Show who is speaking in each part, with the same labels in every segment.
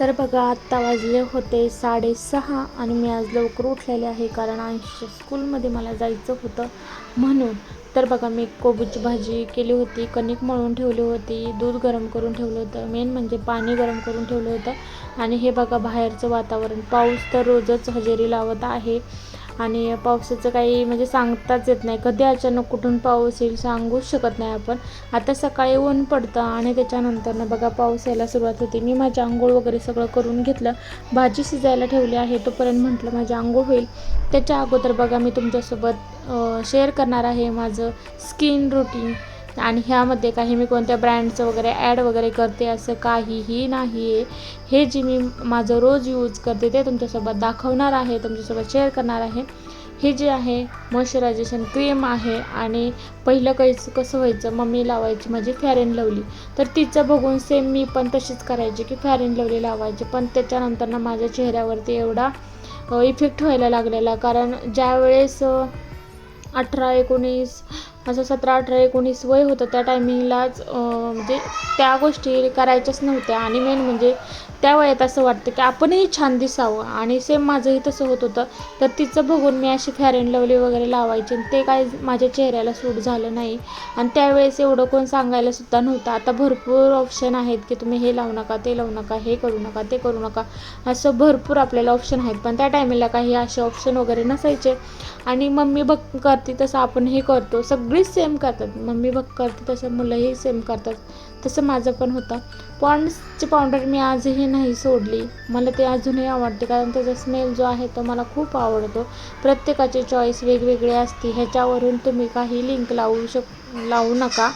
Speaker 1: तर बघा आत्ता वाजले होते साडेसहा आणि मी आज लवकर उठलेले आहे कारण आयुष्य स्कूलमध्ये मला जायचं होतं म्हणून. तर बघा मी कोबूची भाजी केली होती कणिक मळून ठेवली होती दूध गरम करून ठेवलं होतं मेन म्हणजे पाणी गरम करून ठेवलं होतं. आणि हे बघा बाहेरचं वातावरण पाऊस तर रोजच हजेरी लावत आहे. आणि पावसाचं काही म्हणजे सांगताच येत नाही. कधी अचानक कुठून पाऊस येईल सांगूच शकत नाही आपण. आता सकाळी ऊन पडतं आणि त्याच्यानंतरनं बघा पाऊस यायला सुरुवात होते. मी माझी आंघोळ वगैरे सगळं करून घेतलं. भाजी शिजायला ठेवली आहे. तोपर्यंत म्हटलं माझी आंघोळ होईल. त्याच्या अगोदर बघा मी तुमच्यासोबत शेअर करणार आहे माझं स्किन रुटीन आणि ह्यामध्ये काही मी कोणत्या ब्रँडचं वगैरे ॲड वगैरे करते असं काहीही नाही आहे हे जे मी माझं रोज यूज करते ते तुमच्यासोबत दाखवणार आहे तुमच्यासोबत शेअर करणार आहे. हे जे आहे मॉइश्चरायझेशन क्रीम आहे आणि पहिलं कैस कसं व्हायचं मम्मी लावायची माझी फॅर अँड लवली तर तिचं बघून सेम मी पण तशीच करायची की फॅर अँड लवली लावायची. पण त्याच्यानंतर ना माझ्या चेहऱ्यावरती एवढा इफेक्ट व्हायला लागलेला. कारण ज्यावेळेस अठरा एकोणीस असं सतरा अठरा एकोणीस वय होतं त्या टायमिंगलाच म्हणजे त्या गोष्टी करायच्याच नव्हत्या. आणि मेन म्हणजे त्या वयात असं वाटतं की आपणही छान दिसावं. आणि सेम माझंही तसं होत होतं. तर तिचं बघून मी अशी फेअर अँड लवली वगैरे लावायची आणि ते काय माझ्या चेहऱ्याला सूट झालं नाही. आणि त्यावेळेस एवढं कोण सांगायला सुद्धा नव्हतं. आता भरपूर ऑप्शन आहेत की तुम्ही हे लावू नका ते लावू नका हे करू नका ते करू नका. असं भरपूर आपल्याला ऑप्शन आहेत. पण त्या टायमिंगला काही असे ऑप्शन वगैरे नसायचे. आणि मम्मी बघ करते तसं आपण हे करतो. सगळीच सेम करतात. मम्मी बघ करते तसं मुलंही सेम करतात. तसं माझं पण होतं. पॉन्ड्सची पावडर मी आजही नाही सोडली. मला ते अजूनही आवडते कारण त्याचा स्मेल जो आहे तो मला खूप आवडतो. प्रत्येकाची चॉईस वेगवेगळी असते. ह्याच्यावरून तुम्ही काही लिंक लावू शक लावू नका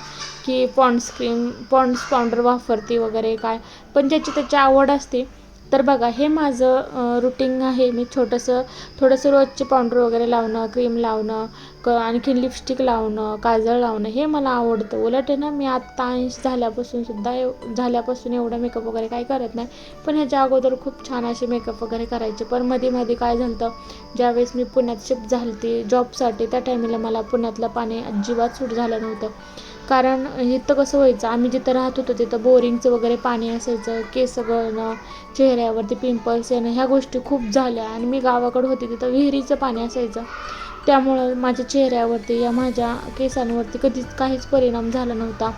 Speaker 1: की पॉन्ड्स क्रीम पॉन्ड्स पावडर वापरते वगैरे काय. पण ज्याची त्याची आवड असते. तर बघा हे माझं रुटीन आहे. मी छोटंसं थोडंसं रोजचे पावडर वगैरे लावणं क्रीम लावणं क आणखीन लिपस्टिक लावणं काजळ लावणं हे मला आवडतं. उलट आहे ना मी आत्ता ऐंशी झाल्यापासून सुद्धा एव झाल्यापासून एवढं मेकअप वगैरे काही करत नाही. पण ह्याच्या अगोदर खूप छान असे मेकअप वगैरे करायचे. पण मध्ये मध्ये काय झालं होतं ज्यावेळेस मी पुण्यात शिफ्ट झाली जॉबसाठी त्या टायमिंगला मला पुण्यातलं पाणी अजिबात सूट झालं नव्हतं. कारण इथं कसं व्हायचं आम्ही जिथं राहत होतो तिथं बोरिंगचं वगैरे पाणी असायचं केस गळणं चेहऱ्यावरती पिंपल्स येणं ह्या गोष्टी खूप झाल्या. आणि मी गावाकडं होते तिथं विहिरीचं पाणी असायचं. त्यामुळं माझ्या चेहऱ्यावरती या माझ्या केसांवरती कधीच काहीच परिणाम झाला नव्हता.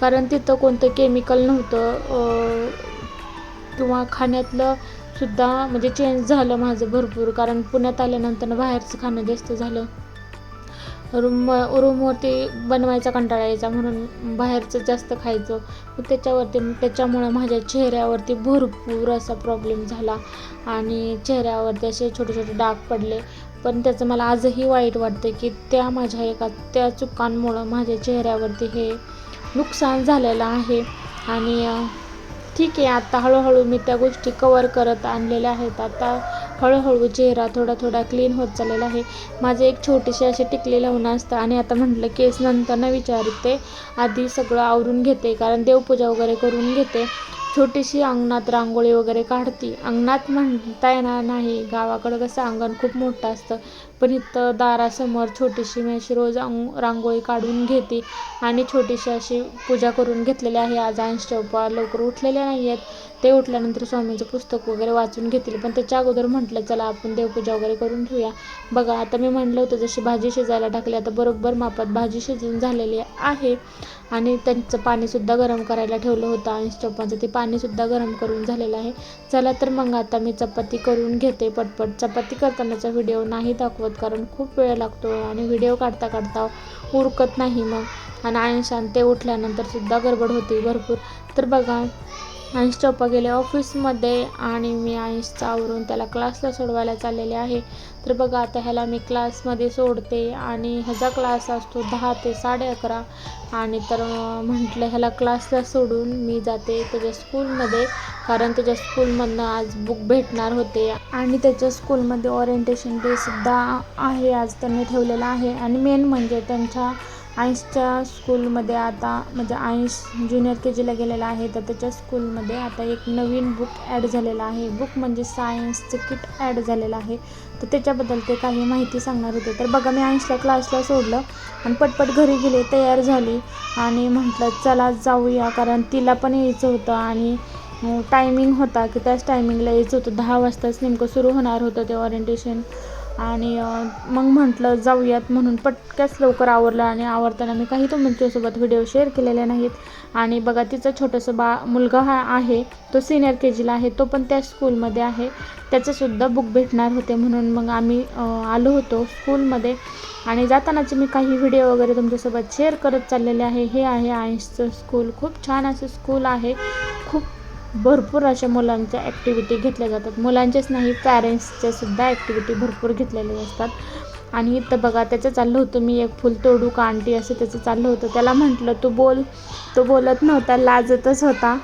Speaker 1: कारण तिथं कोणतं केमिकल नव्हतं किंवा खाण्यातलं सुद्धा म्हणजे चेंज झालं माझं भरपूर. कारण पुण्यात आल्यानंतर बाहेरचं खाणं जास्त झालं. रूम रूमवरती बनवायचा कंटाळा यायचा म्हणून बाहेरचं जास्त खायचं. त्याच्यावरती त्याच्यामुळं माझ्या चेहऱ्यावरती भरपूर असा प्रॉब्लेम झाला. आणि चेहऱ्यावरती असे छोटे छोटे डाग पडले. पण त्याचं मला आजही वाईट वाटतं की त्या माझ्या एका त्या चुकांमुळं माझ्या चेहऱ्यावरती हे नुकसान झालेलं आहे. आणि ठीक आहे आता हळूहळू मी त्या गोष्टी कवर करत आणलेल्या आहेत. आता हळूहळू चेहरा थोडा थोडा क्लीन होत चाललेला आहे. माझे एक छोटीशी अशी टिकले लावून असतं आणि आता म्हटलं केस नंतर न विचारते. आधी सगळं आवरून घेते कारण देवपूजा वगैरे करून घेते. छोटीशी अंगणात रांगोळी वगैरे काढते. अंगणात म्हणता येणार नाही. गावाकडं कसं अंगण खूप मोठं असतं. पण इथं दारासमोर छोटीशी मी अशी रोज अंग रांगोळी काढून घेते आणि छोटीशी अशी पूजा करून घेतलेली आहे. आज अंश चौपा लवकर उठलेल्या नाही आहेत ते उठल्यानंतर स्वामींचं पुस्तक वगैरे वाचून घेतील. पण त्याच्या अगोदर म्हटलं चला आपण देवपूजा वगैरे करून ठेवूया बघा आता मी म्हटलं होतं जशी भाजी शिजायला टाकली आता बरोबर मापात भाजी शिजून झालेली आहे. आणि त्यांचं पाणीसुद्धा गरम करायला ठेवलं होतं. अंश चौपाचं ते पाणीसुद्धा गरम करून झालेलं आहे. चला तर मग आता मी चपाती करून घेते पटपट. चपाती करतानाचा व्हिडिओ नाही दाखवत. कारण खूप वेळ लागतो आणि व्हिडिओ काढता काढता उरकत नाही मग. आणि ऐनशान ते उठल्यानंतर सुद्धा गडबड होती भरपूर. तर बघा अंश चप्पा गेले ऑफिसमध्ये आणि मी अंशचा आवरून त्याला क्लासला सोडवायला चाललेले आहे. तर बघा आता ह्याला मी क्लासमध्ये सोडते आणि ह्याचा क्लास असतो दहा ते साडे अकरा. आणि तर म्हटलं ह्याला क्लासला सोडून मी जाते त्याच्या स्कूलमध्ये कारण त्याच्या स्कूलमधनं आज बुक भेटणार होते. आणि त्याच्या स्कूलमध्ये ओरिएंटेशन डेसुद्धा आहे आज त्यांनी ठेवलेला आहे. आणि मेन म्हणजे त्यांच्या आईन्सच्या स्कूलमध्ये आता म्हणजे आईन्स ज्युनियर के जीला गेलेला आहे तर त्याच्या स्कूलमध्ये आता एक नवीन बुक ॲड झालेला आहे. बुक म्हणजे सायन्सचं किट ॲड झालेलं आहे. तर त्याच्याबद्दल ते काही माहिती सांगणार होते. तर बघा मी आईन्सला क्लासला सोडलं आणि पटपट घरी गेले तयार झाली आणि म्हटलं चला जाऊया. कारण तिला पण यायचं होतं आणि टायमिंग होता की त्याच टायमिंगला यायचं होतं. दहा वाजताच नेमकं सुरू होणार होतं ते ओरिएंटेशन आणि मग म्हटलं जाऊयात म्हणून. पटक्याच लवकर आवरलं आणि आवरताना मी काही तुमच्यासोबत व्हिडिओ शेअर केलेले नाहीत. आणि बघा तिचं छोटंसं बा मुलगा हा आहे तो सिनियर के जीला आहे तो पण त्या स्कूलमध्ये आहे. त्याचंसुद्धा बुक भेटणार होते म्हणून मग आम्ही आलो होतो स्कूलमध्ये आणि जातानाचे मी काही व्हिडिओ वगैरे तुमच्यासोबत शेअर करत चाललेले आहे. हे आहे आयन्सचं स्कूल खूप छान असं स्कूल आहे. भरपूर अशा मुलांच्या ॲक्टिव्हिटी घेतल्या जातात. मुलांचेच नाही पॅरेंट्सच्या सुद्धा ॲक्टिव्हिटी भरपूर घेतलेल्या असतात. आणि इथं बघा त्याचं चाललं होतं मी एक फुल तोडू का आंटी असं त्याचं चाललं होतं. त्याला म्हटलं तू बोल. तो बोलत नव्हता लाजतच होता.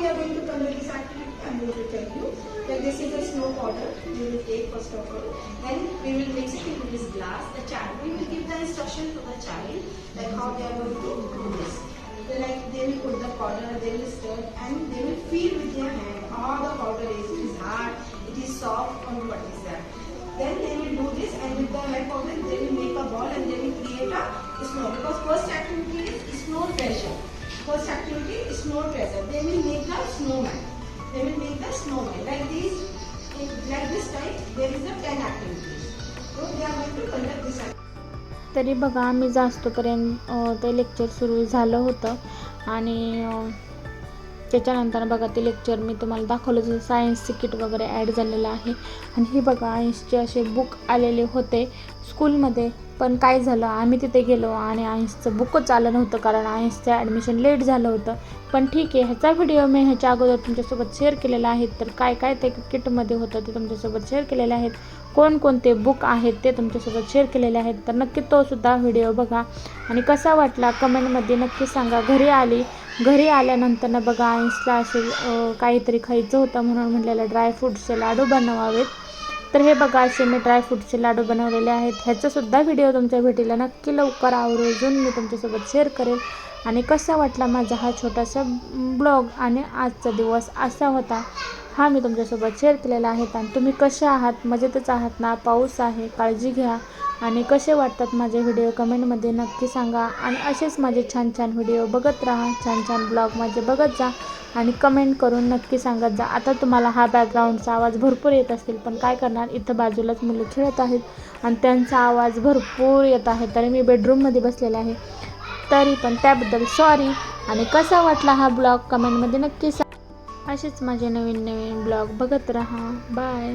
Speaker 2: We are going to conduct this activity, I am going to tell you. that this is a snow powder. We will take first of all. Then we will mix it into this glass. The child, we will give the instruction to the child like how they are going to do this. They like they will put the powder, they will stir, and they will feel with their hand how the powder is. It is hard, it is soft, or what is that. Then they will do this, and with the help of it, they will make a ball and they will create a snow. Because first activity is snow treasure. First activity snow treasure. They will make the snowman. They will make the snowman. Like this, like this type, there is a 10 activities. So they are going to conduct this activity.
Speaker 1: तरी बघा आम्ही जास्तपर्यंत ते lecture सुरू झालं होतं आणि त्याच्यानंतर बघा ते लेक्चर मी तुम्हाला दाखवलं जसं सायन्सचे किट वगैरे ॲड झालेलं आहे. आणि हे बघा आयन्सचे असे बुक आलेले होते स्कूलमध्ये पण काय झालं आम्ही तिथे गेलो आणि आयन्सचं बुकच आलं नव्हतं कारण आयन्सचं ॲडमिशन लेट झालं होतं. पण ठीक आहे ह्याचा व्हिडिओ मी ह्याच्या अगोदर तुमच्यासोबत शेअर केलेला आहे. तर काय काय ते किटमध्ये होतं ते तुमच्यासोबत शेअर केलेले आहेत. कोणकोणते बुक आहेत ते तुमच्यासोबत शेअर केलेले आहेत. तर नक्की तोसुद्धा व्हिडिओ बघा. आणि कसा वाटला कमेंटमध्ये नक्की सांगा. घरी आली घरी आल्यानंतर ना बघा आईन्सला असे काहीतरी खायचं होतं म्हणून म्हटलेलं ड्रायफ्रूटचे लाडू बनवावेत. तर हे बघा असे मी ड्रायफ्रूटचे लाडू बनवलेले आहेत. ह्याचासुद्धा व्हिडिओ तुमच्या भेटीला नक्की लवकर आवर्जून मी तुमच्यासोबत शेअर करेल. आणि कसा वाटला माझा हा छोटासा ब्लॉग आणि आजचा दिवस असा होता. हा मी तुमच्यासोबत शेअर केलेला आहे. आणि तुम्ही कसे आहात? मजेतच आहात ना? पाऊस आहे. काळजी घ्या. आणि कसे वाटतात माझे व्हिडिओ कमेंटमध्ये नक्की सांगा. आणि असेच माझे छान छान व्हिडिओ बघत राहा. छान छान ब्लॉग माझे बघत जा. आणि कमेंट करून नक्की सांगत जा. आता तुम्हाला हा बॅकग्राऊंडचा आवाज भरपूर येत असेल पण काय करणार? इथं बाजूलाच मुलं खेळत आहेत आणि त्यांचा आवाज भरपूर येत आहे. तरी मी बेडरूममध्ये बसलेले आहे. तरी पण त्याबद्दल सॉरी आणि कसा वाटला हा ब्लॉग? कमेंटमध्ये नक्की सांग. असेच माझे नवीन नवीन ब्लॉग बघत राहा. बाय